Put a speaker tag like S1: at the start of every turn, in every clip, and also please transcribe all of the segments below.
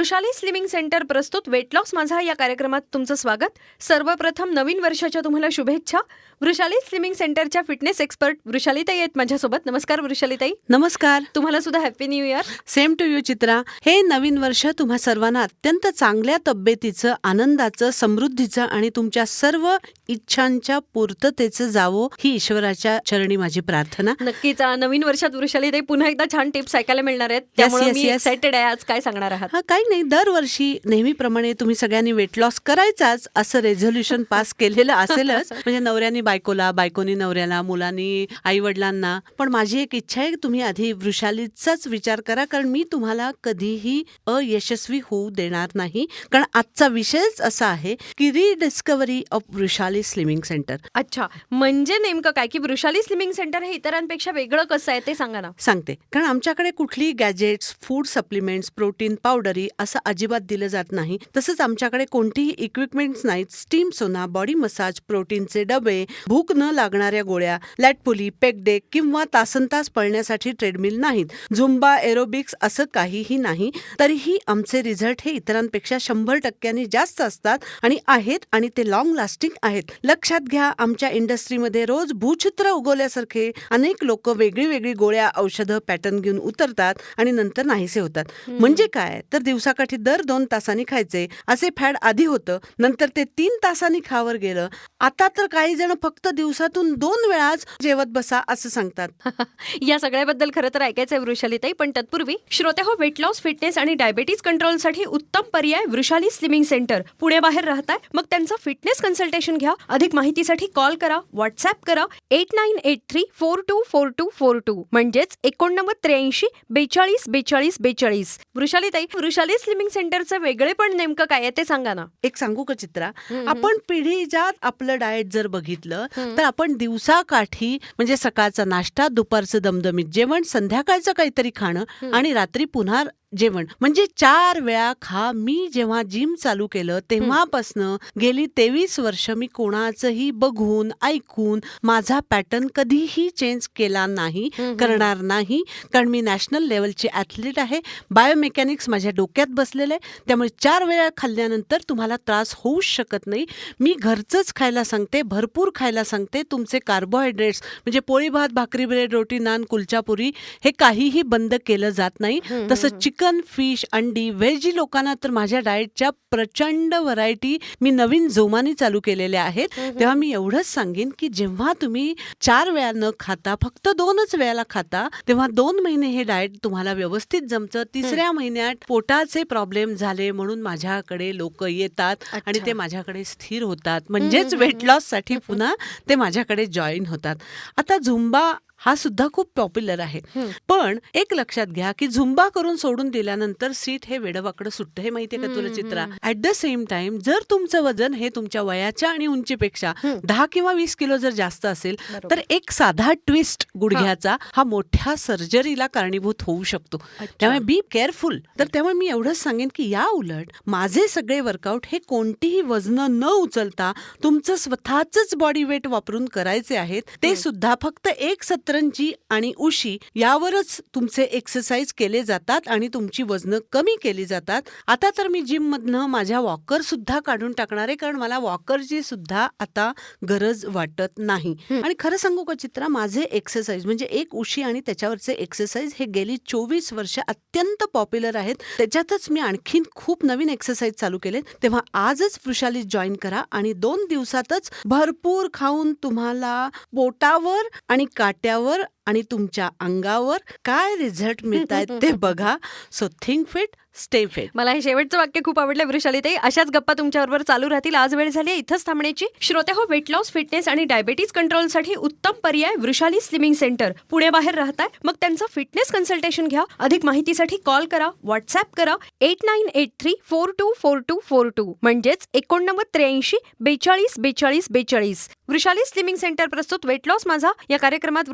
S1: Vrushali slimming centre प्रस्तुत weight loss माझा या कार्यक्रमात तुमचं स्वागत. सर्वप्रथम नवीन वर्षाच्या तुम्हाला शुभेच्छा. वृषाली स्लिमिंग सेंटरच्या फिटनेस एक्सपर्ट वृषालीताई आहेत माझ्यासोबत. नमस्कार वृषालीताई.
S2: नमस्कार.
S1: तुम्हाला सुद्धा happy new year
S2: same to you Chitra. हे नवीन वर्ष तुम्हा सर्वांना अत्यंत चांगल्या तब्येतीचं आनंदाचं समृद्धीचं आणि तुमच्या सर्व इच्छांच्या पूर्ततेचं जावो ही ईश्वराच्या चरणी माझी प्रार्थना.
S1: नक्कीच नवीन वर्षात वृषालीताई पुन्हा एकदा छान टिप्स ऐकायला मिळणार आहेत. त्यामुळे मी
S2: yes.
S1: एक्साइटेड आहे. आज काय सांगणार आहात?
S2: हा काही नाही दरवर्षी नेहमीप्रमाणे तुम्ही सगळ्यांनी वेट लॉस करायचाच असं रेझोल्युशन पास केलेलं असेलच. म्हणजे नवऱ्यानी बायकोला बायकोनी नवऱ्याला मुलांनी आई वडिलांना पण माझी एक इच्छा आहे की तुम्ही आधी वृषालीचाच विचार करा कारण मी तुम्हाला कधीही अयशस्वी होऊ देणार नाही. कारण आजचा विषयच असा आहे की rediscovery of Vrushali slimming centre
S1: अच्छा म्हणजे नेमकं काय? की वृषाली स्लिमिंग सेंटर हे इतरांपेक्षा वेगळं कसं आहे ते सांगा ना.
S2: सांगते. कारण आमच्याकडे कुठली गॅजेट्स फूड सप्लिमेंट्स प्रोटीन पावडरी असं अजिबात दिलं जात नाही. तसंच आमच्याकडे कोणतीही इक्विपमेंट्स नाहीत. स्टीम सोना बॉडी मसाज प्रोटीनचे डबे भूक न लागणाऱ्या गोळ्या लॅटपुली पेकडेक किंवा तासनतास पळण्यासाठी ट्रेडमिल नाहीत. झुंबा एरोबिक्स असं काहीही नाही. तरीही आमचे रिझल्ट हे इतरांपेक्षा शंभर टक्क्यांनी जास्त असतात आणि आहेत आणि ते लॉंग लास्टिंग आहेत. लक्षात घ्या आमच्या इंडस्ट्रीमध्ये रोज भूचित्र उगवल्यासारखे अनेक लोक वेगळी वेगळी गोळ्या औषधं पॅटर्न घेऊन उतरतात आणि नंतर नाहीसे होतात. म्हणजे काय? तर दिवसाकाठी दर दोन तासांनी खायचे असे फॅड आधी होतं नंतर ते तीन तासांनी खावर गेलं. आता तर काही जण फक्त दिवसातून दोन वेळाच जेवत बसा असं सांगतात.
S1: या सगळ्याबद्दल खरं तर ऐकायचं वृषालीताई पण तत्पूर्वी श्रोते हो वेट लॉस फिटनेस आणि डायबेटीज कंट्रोलसाठी उत्तम पर्याय वृषाली स्लिमिंग सेंटर पुण्याबाहेर राहताय? मग त्यांचं फिटनेस कन्सल्टेशन घ्या. अधिक माहितीसाठी कॉल करा व्हॉट्सअप करा eight nine eight three four two four two four two म्हणजेच एकोणनव्वद त्र्याऐंशी बेचाळीस बेचाळीस बेचाळीस. वृषालीताई वृषाली स्लिमिंग सेंटरचं वेगळेपण नेमकं काय आहे ते सांगा ना
S2: एक सांगू का चित्रा. आपण पिढीजात आपलं डाएट जर बघितलं. तर आपण दिवसाकाठी म्हणजे सकाळचा नाश्ता दुपारचं दमदमीत जेवण संध्याकाळचं काहीतरी खाणं. आणि रात्री पुन्हा जेवण. म्हणजे चार वेळा खा. मी जेव्हा जिम चालू केलं तेव्हापासनं गेली तेवीस वर्ष मी कोणाचंही बघून ऐकून माझा पॅटर्न कधीही चेंज केला नाही. करणार नाही. कारण मी नॅशनल लेवलची ॲथलीट आहे. बायोमेकॅनिक्स माझ्या डोक्यात बसलेलं आहे. त्यामुळे चार वेळा खाल्ल्यानंतर तुम्हाला त्रास होऊच शकत नाही. मी घरचंच खायला सांगते भरपूर खायला सांगते. तुमचे कार्बोहायड्रेट्स म्हणजे पोळी भात भाकरी ब्रेड रोटी नान कुलचापुरी हे काहीही बंद केलं जात नाही. तसं. चिकन फिश अंडी व्हेजी लोकांना तर माझ्या डाएटच्या प्रचंड व्हरायटी मी नवीन जोमाने चालू केलेल्या आहेत. तेव्हा मी एवढंच सांगेन की जेव्हा तुम्ही चार वेळा न खाता फक्त दोनच वेळेला खाता तेव्हा दोन महिने हे डाएट तुम्हाला व्यवस्थित जमतं. तिसऱ्या महिन्यात पोटाचे प्रॉब्लेम झाले म्हणून माझ्याकडे लोक येतात आणि. ते माझ्याकडे स्थिर होतात. म्हणजेच वेट लॉससाठी पुन्हा ते माझ्याकडे जॉईन होतात. आता झुंबा हा सुद्धा खूप पॉप्युलर आहे. पण एक लक्षात घ्या की झुंबा करून सोडून दिल्यानंतर सीट हे वेडवाकडं सुटतं हे माहितीये का तुला Chitra. At the same time जर तुमचं वजन हे तुमच्या वयाच्या आणि उंचीपेक्षा. दहा किंवा वीस किलो जर जास्त असेल. तर एक साधा ट्विस्ट गुडघ्याचा हा मोठ्या सर्जरीला कारणीभूत होऊ शकतो. त्यामुळे बी केअरफुल तर त्यामुळे मी एवढंच सांगेन की या उलट माझे सगळे वर्कआउट हे कोणतीही वजनं न उचलता तुमचं स्वतःच बॉडी वेट वापरून करायचे आहेत ते. सुद्धा फक्त एक सतरंजी आणि उशी यावरच तुमचे एक्सरसाइज केले जातात आणि तुमची वजनं कमी केली जातात. आता तर मी जिम मधनं माझ्या वॉकर सुद्धा काढून टाकणार आहे कारण मला वॉकरची सुद्धा आता गरज वाटत नाही. आणि खरं सांगू का चित्रा माझे एक्सरसाइज म्हणजे एक उशी आणि त्याच्यावरचे एक्सरसाइज हे गेली चोवीस वर्ष अत्यंत पॉप्युलर आहेत. त्याच्यातच मी आणखीन खूप नवीन एक्सरसाइज चालू केले तेव्हा आजच वृषाली जॉईन करा आणि दोन दिवसातच भरपूर खाऊन तुम्हाला पोटावर आणि काट्यावर our आणि तुमच्या अंगावर काय रिझल्ट मिळत आहेत ते बघा. So think fit stay fit
S1: मला हे शेवटचं वाक्य खूप आवडलं वृषालीताई. अशाच गप्पा तुमच्याबरोबर चालू राहतील. आज वेळ झाली इथंच थांबण्याची. श्रोते हो वेट लॉस फिटनेस आणि डायबेटीज कंट्रोलसाठी उत्तम पर्याय वृषाली स्लिमिंग सेंटर पुण्याबाहेर राहताय? मग त्यांचं फिटनेस कन्सल्टेशन घ्या. अधिक माहितीसाठी कॉल करा व्हॉट्सअप करा. Eight nine eight three four two four two four two म्हणजेच एकोणनव्वद त्र्याऐंशी बेचाळीस बेचाळीस बेचाळीस. वृषाली स्लिमिंग सेंटर प्रस्तुत वेट लॉस माझा. या कार्यक्रमात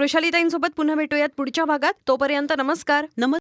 S1: वृषालीताईंसोबत पुन्हा भेटूयात पुढच्या भागात. तोपर्यंत नमस्कार.
S2: नमस्कार.